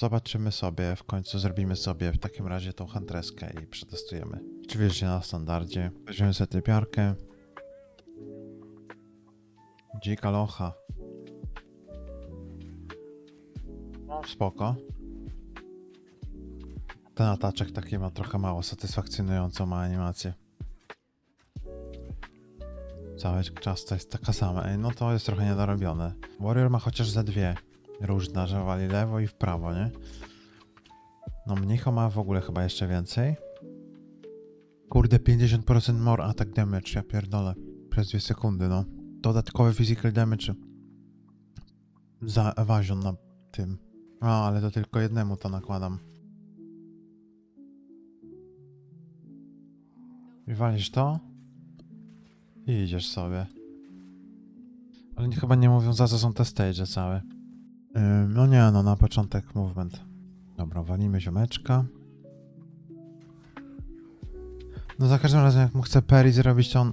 Zobaczymy sobie, w końcu zrobimy sobie w takim razie tą handreskę i przetestujemy. Oczywiście na standardzie. Weźmiemy sobie typiarkę. Dzika locha. Spoko. Ten ataczek taki ma trochę mało satysfakcjonującą ma animację. Cały czas to jest taka sama. Ej, no to jest trochę niedorobione. Warrior ma chociaż ze dwie różne, że wali lewo i w prawo, nie? No mnicho ma w ogóle chyba jeszcze więcej. Kurde, 50% more attack damage, ja pierdolę. Przez 2 sekundy, no. Dodatkowy physical damage. Za evasion na tym. A, ale to tylko jednemu to nakładam. I walisz to? I idziesz sobie. Ale chyba nie mówią za co są te stage całe. No nie, no na początek movement. Dobra, walimy ziomeczka. No za każdym razem jak mu chcę peri zrobić, to on...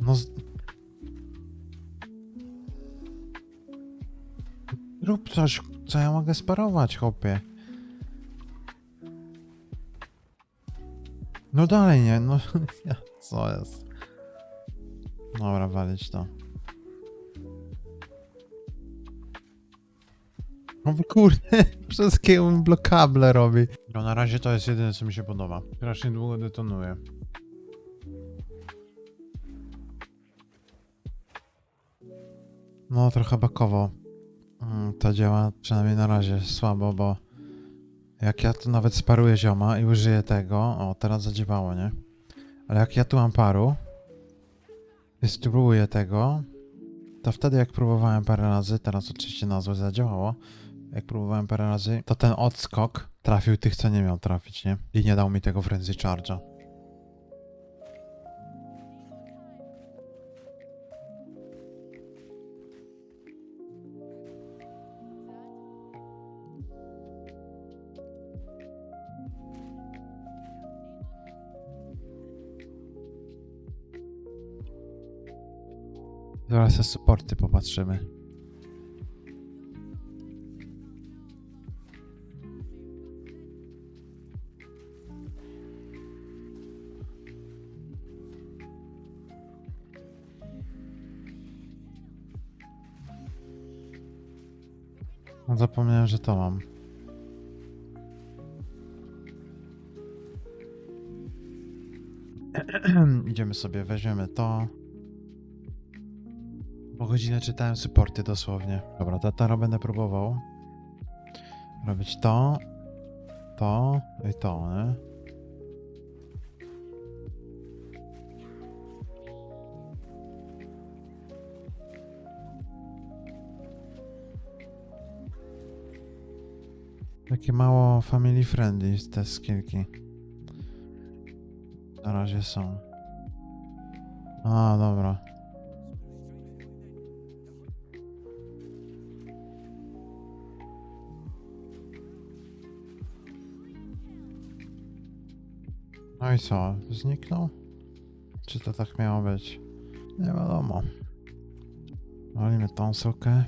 No z... Rób coś, co ja mogę sparować, chłopie. No dalej nie, no co jest? Dobra, walić to. No kurde, wszystkie on blokable robi. No na razie to jest jedyne co mi się podoba. Strasznie długo detonuje. No trochę bakowo. Mm, To działa przynajmniej na razie słabo, bo jak ja tu nawet sparuję zioma i użyję tego, o teraz zadziałało, nie? Ale jak ja tu mam paru i spróbuję tego, to wtedy jak próbowałem parę razy, teraz oczywiście na złe zadziałało, jak próbowałem parę razy, to ten odskok trafił tych, co nie miał trafić, nie? I nie dał mi tego frenzy charge'a. Zaraz te supporty popatrzymy. No zapomniałem, że to mam. Idziemy sobie, weźmiemy to. Po godzinę czytałem supporty dosłownie. Dobra, to teraz będę próbował robić to, to i to, nie? Takie mało family friendly te skillki. Na razie są. A, dobra. No i co? Zniknął? Czy to tak miało być? Nie wiadomo. Walimy tą sokę.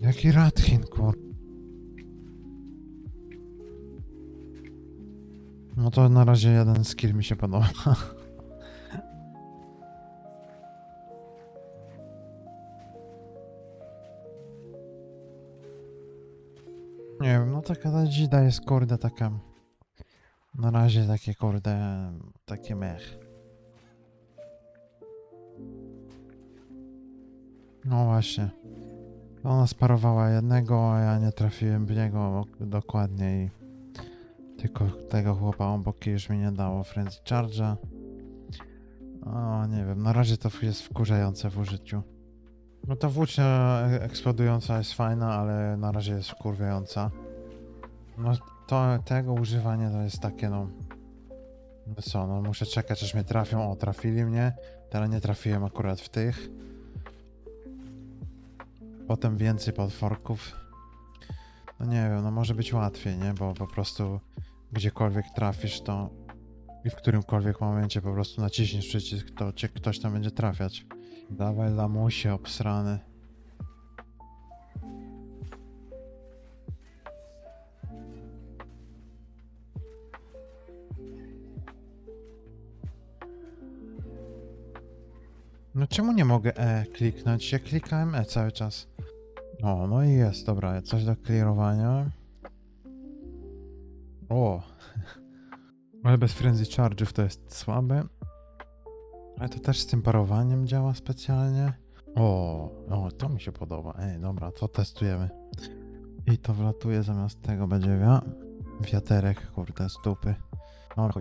Jaki Radchin, kur... No to na razie jeden skill mi się podoba. Nie wiem, no taka ta dzida jest kurde taka... Na razie takie kurde... Takie mech. No właśnie. Ona sparowała jednego, a ja nie trafiłem w niego dokładnie i tylko tego chłopa obok już mi nie dało Frenzy Charge'a. O, nie wiem, na razie to jest wkurzające w użyciu. No ta włócznia eksplodująca jest fajna, ale na razie jest wkurwiająca. No, to, tego używanie to jest takie, no... No co, no muszę czekać, aż mnie trafią. O, trafili mnie. Teraz nie trafiłem akurat w tych. Potem więcej potworków. No nie wiem, no może być łatwiej, nie? Bo po prostu gdziekolwiek trafisz, to i w którymkolwiek momencie po prostu naciśniesz przycisk, to cię ktoś tam będzie trafiać. Dawaj lamusie obsrany. No czemu nie mogę E kliknąć? Ja klikałem E cały czas. O, no i jest, dobra, coś do clearowania. O! Ale bez frenzy charge'ów to jest słabe. Ale to też z tym parowaniem działa specjalnie. O, o, to mi się podoba. Ej, dobra, to testujemy. I to wlatuje zamiast tego będzie wia... wiaterek, kurde, stupy. Dobra.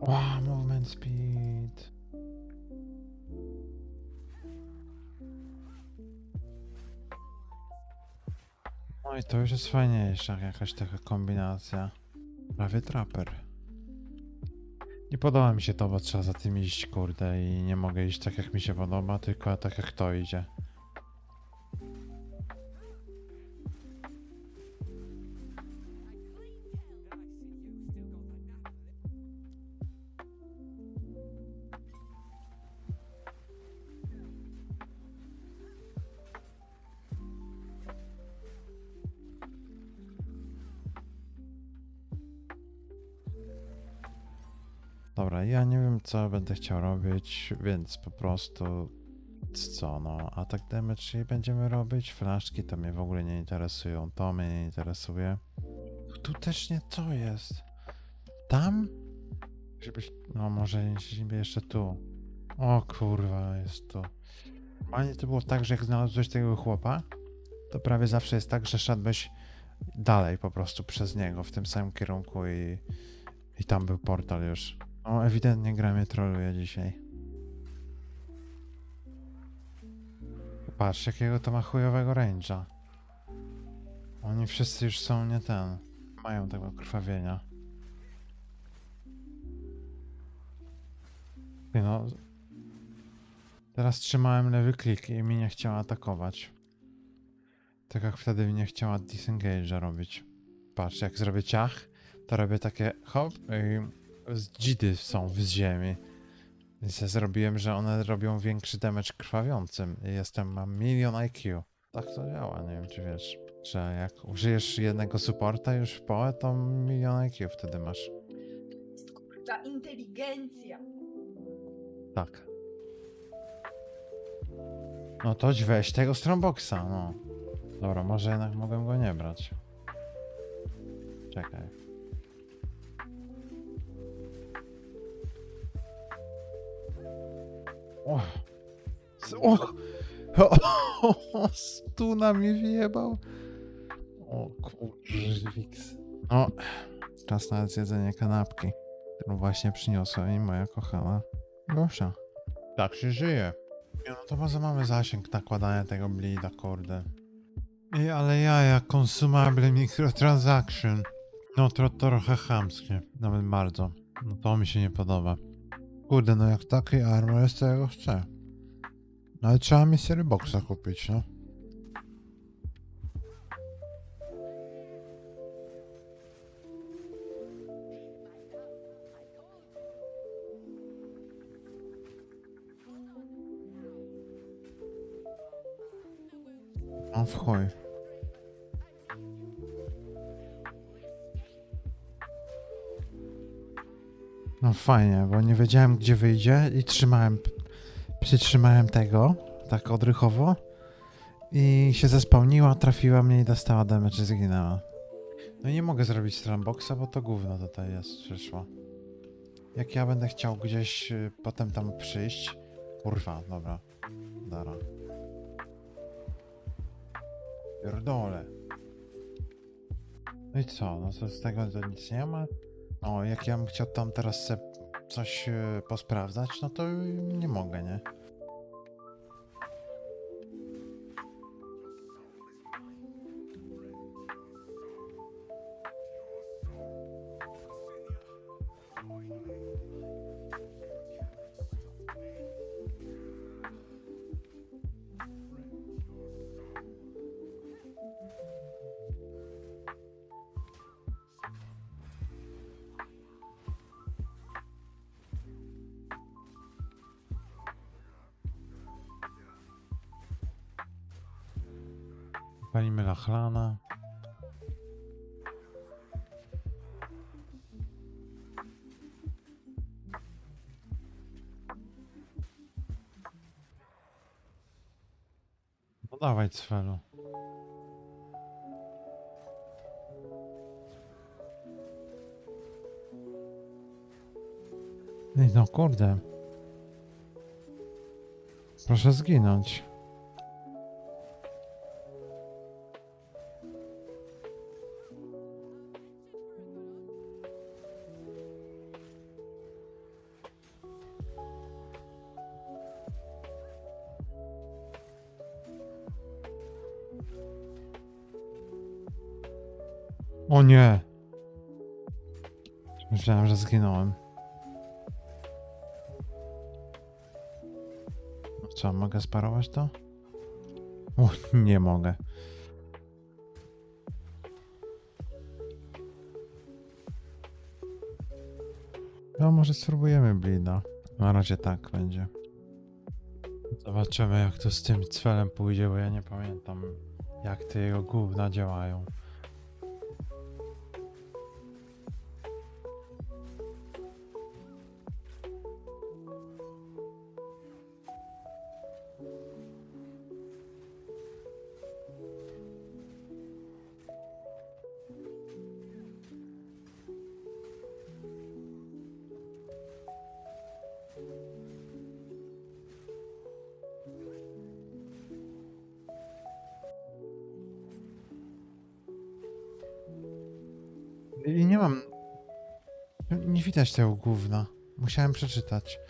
O, movement speed. No i to już jest fajniejsza jakaś taka kombinacja. Prawie traper. Nie podoba mi się to, bo trzeba za tym iść, kurde, i nie mogę iść tak jak mi się podoba, tylko tak jak to idzie. Co będę chciał robić, więc po prostu co no, atak damage będziemy robić, flaszki to mnie w ogóle nie interesują, to mnie nie interesuje. Tu też nie to jest. Tam? Żebyś, no może niby jeszcze tu. O kurwa, jest tu. Panie, to było tak, że jak znalazłeś tego chłopa, to prawie zawsze jest tak, że szedłeś dalej po prostu przez niego w tym samym kierunku i, i tam był portal już. O, ewidentnie gra mnie troluje dzisiaj. Patrz, jakiego to ma chujowego range'a. Oni wszyscy już są nie ten. Mają tego krwawienia. No. Teraz trzymałem lewy klik i mi nie chciała atakować. Tak jak wtedy nie chciała disengage'a robić. Patrz, jak zrobię ciach, to robię takie hop i z dzidy są w ziemi. Więc ja zrobiłem, że one robią większy damage krwawiącym. Jestem, mam milion IQ. Tak to działa, nie wiem czy wiesz. Że jak użyjesz jednego supporta już w połę, to milion IQ wtedy masz. jest inteligencja. Tak. No to weź tego Stromboxa, no. Dobra, może jednak mogę go nie brać. Czekaj. O! S- O! O! Stuna mi wjebał. O kurwiks. O! Czas na zjedzenie kanapki, którą właśnie przyniosła mi moja kochana Gosia. Tak się żyje. No to może mamy zasięg nakładania tego blida, kurde. I ale ja, jak consumable microtransaction. No to trochę chamskie, nawet bardzo. No to mi się nie podoba. Kurde, no jak taki armor jest, to ja go chcę. No ale trzeba mi sery kupić, no. O w chuj. No fajnie, bo nie wiedziałem gdzie wyjdzie i trzymałem, przytrzymałem tego, tak odrychowo i się zespełniła, trafiła mnie i dostała damage i zginęła. No i nie mogę zrobić strandboxa, bo to gówno tutaj jest, przyszło. Jak ja będę chciał gdzieś y, potem tam przyjść... Kurwa, dobra. Dara. Pierdole. No i co? No to z tego to nic nie ma? O, jak ja bym chciał tam teraz coś e, posprawdzać, no to nie mogę, nie? Palimy lachlana. No dawaj, Cfelu. No kurde. Proszę zginąć. O nie! Myślałem, że zginąłem. Co, mogę sparować to? O, nie mogę. No, może spróbujemy blida. Na razie tak będzie. Zobaczymy, jak to z tym cfelem pójdzie, bo ja nie pamiętam, jak te jego gówna działają. Nie widać tego gówna. Musiałem przeczytać.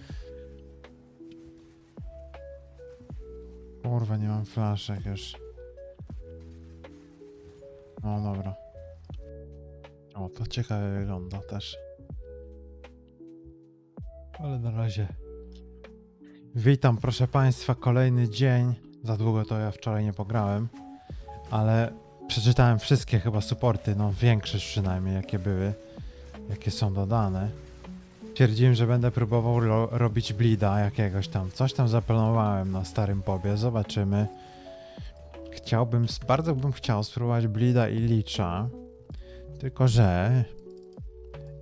Kurwa, nie mam flaszek już. O, dobra. O, to ciekawe wygląda też. Ale na razie. Witam, proszę Państwa, kolejny dzień. Za długo to ja wczoraj nie pograłem, ale przeczytałem wszystkie chyba supporty, no większość przynajmniej, jakie były, jakie są dodane. Twierdziłem, że będę próbował ro robić blida jakiegoś tam. Coś tam zaplanowałem na starym pobie, zobaczymy. Chciałbym, bardzo bym chciał spróbować blida i licza. Tylko, że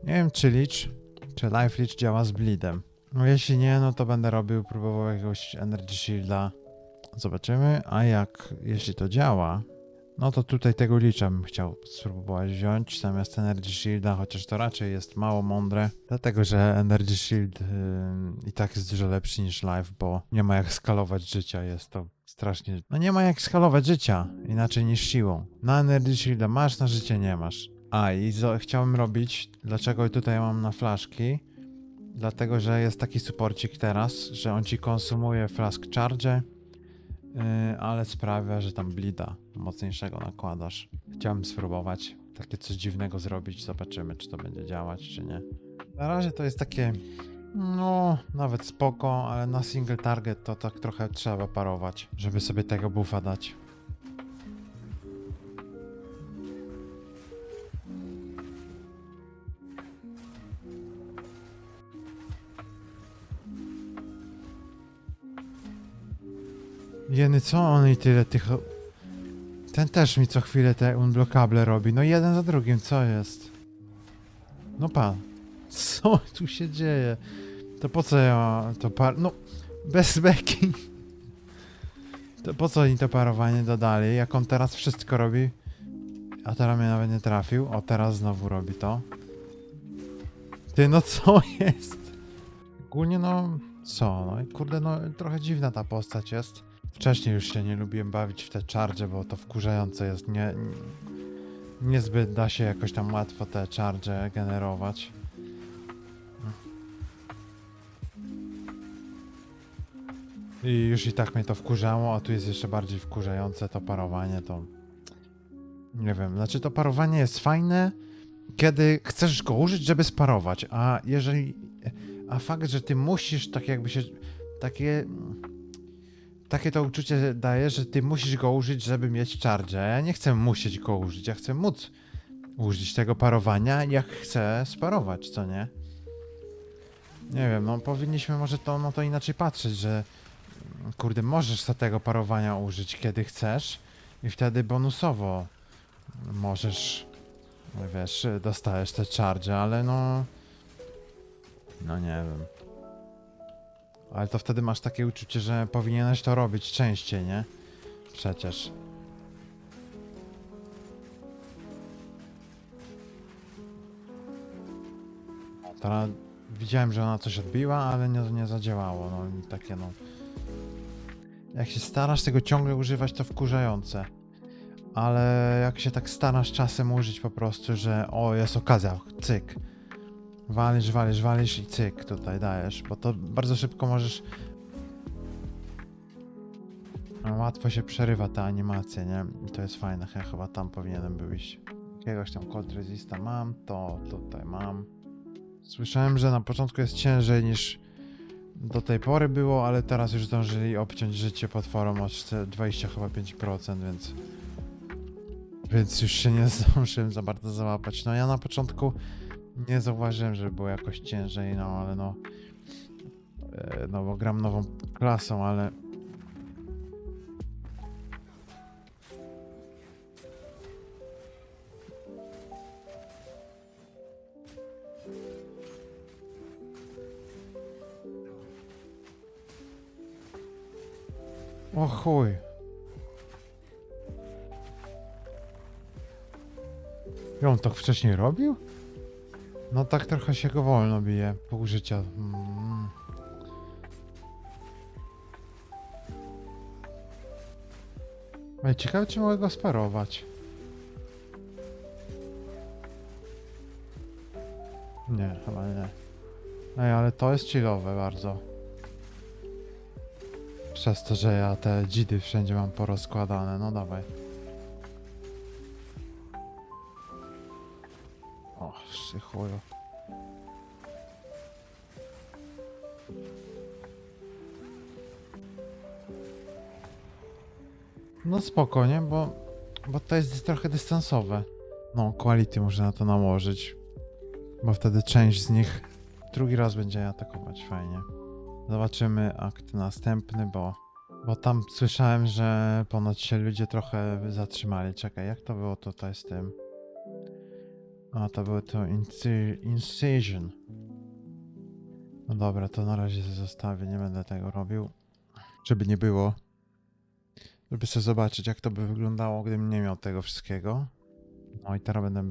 nie wiem czy licz, czy life leech działa z bleedem. No jeśli nie, no to będę robił, próbował jakiegoś energy shielda. Zobaczymy, a jak, jeśli to działa, no to tutaj tego licza bym chciał spróbować wziąć. Zamiast Energy Shielda, chociaż to raczej jest mało mądre, dlatego że Energy Shield yy, i tak jest dużo lepszy niż Life, bo nie ma jak skalować życia, jest to strasznie... No nie ma jak skalować życia, inaczej niż siłą. Na Energy Shielda masz, na życie nie masz. A i chciałem robić, dlaczego tutaj mam na flaszki, dlatego że jest taki supporcik teraz, że on ci konsumuje flask charge, ale sprawia, że tam blida mocniejszego nakładasz. Chciałem spróbować takie coś dziwnego zrobić, zobaczymy czy to będzie działać, czy nie. Na razie to jest takie, no, nawet spoko, ale na single target to tak trochę trzeba parować, żeby sobie tego buffa dać. Jeny, co on i tyle tych... Ten też mi co chwilę te unblockable robi. No jeden za drugim, co jest? No pan. Co tu się dzieje? To po co ja to par... No, bez beki. To po co oni to parowanie dodali, jak on teraz wszystko robi? A teraz mnie nawet nie trafił. O, teraz znowu robi to. Ty, no co jest? Ogólnie no... Co? No kurde, no trochę dziwna ta postać jest. Wcześniej już się nie lubiłem bawić w te charge, bo to wkurzające jest. Nie, niezbyt da się jakoś tam łatwo te charge generować. I już i tak mnie to wkurzało, a tu jest jeszcze bardziej wkurzające to parowanie, to... Nie wiem, znaczy to parowanie jest fajne, kiedy chcesz go użyć, żeby sparować, a jeżeli... A fakt, że ty musisz tak jakby się... Takie takie to uczucie daje, że ty musisz go użyć, żeby mieć charge. Ja nie chcę musieć go użyć, ja chcę móc użyć tego parowania, jak chcę sparować, co nie? Nie wiem, no powinniśmy może to, no to inaczej patrzeć, że kurde, możesz za tego parowania użyć, kiedy chcesz I wtedy bonusowo możesz, wiesz, dostajesz te charge, ale no... No nie wiem. Ale to wtedy masz takie uczucie, że powinieneś to robić częściej, nie? Przecież. Teraz widziałem, że ona coś odbiła, ale nie, nie zadziałało. No i takie no. Jak się starasz tego ciągle używać, to wkurzające. Ale jak się tak starasz czasem użyć po prostu, że o, jest okazja, cyk. Walisz, walisz, walisz i cyk tutaj dajesz, bo to bardzo szybko możesz... Łatwo się przerywa ta animacja, nie? I to jest fajne, ja chyba tam powinienem był iść. Jakiegoś tam cold resista mam, to tutaj mam. Słyszałem, że na początku jest ciężej niż do tej pory było, ale teraz już zdążyli obciąć życie potworom o 20 chyba 5%, więc... Więc już się nie zdążyłem za bardzo załapać. No ja na początku nie zauważyłem, że było jakoś ciężej, no ale no... e, No bo gram nową klasą, ale... O chuj. I on tak wcześniej robił? No tak trochę się go wolno bije. Pół życia. Mm. Ej, ciekawe czy mogę go sparować. Nie, chyba nie. Ej, ale to jest chillowe bardzo. Przez to, że ja te dzidy wszędzie mam porozkładane. No dawaj. Chuju. No spokojnie, bo, bo to jest trochę dystansowe. No, quality można na to nałożyć. Bo wtedy część z nich drugi raz będzie atakować fajnie. Zobaczymy akt następny, bo, bo tam słyszałem, że ponoć się ludzie trochę zatrzymali. Czekaj, jak to było tutaj z tym? A, to było to inci- incision. No dobra, to na razie zostawię, nie będę tego robił. Żeby nie było. Żeby sobie zobaczyć, jak to by wyglądało, gdybym nie miał tego wszystkiego. No i teraz będę brał.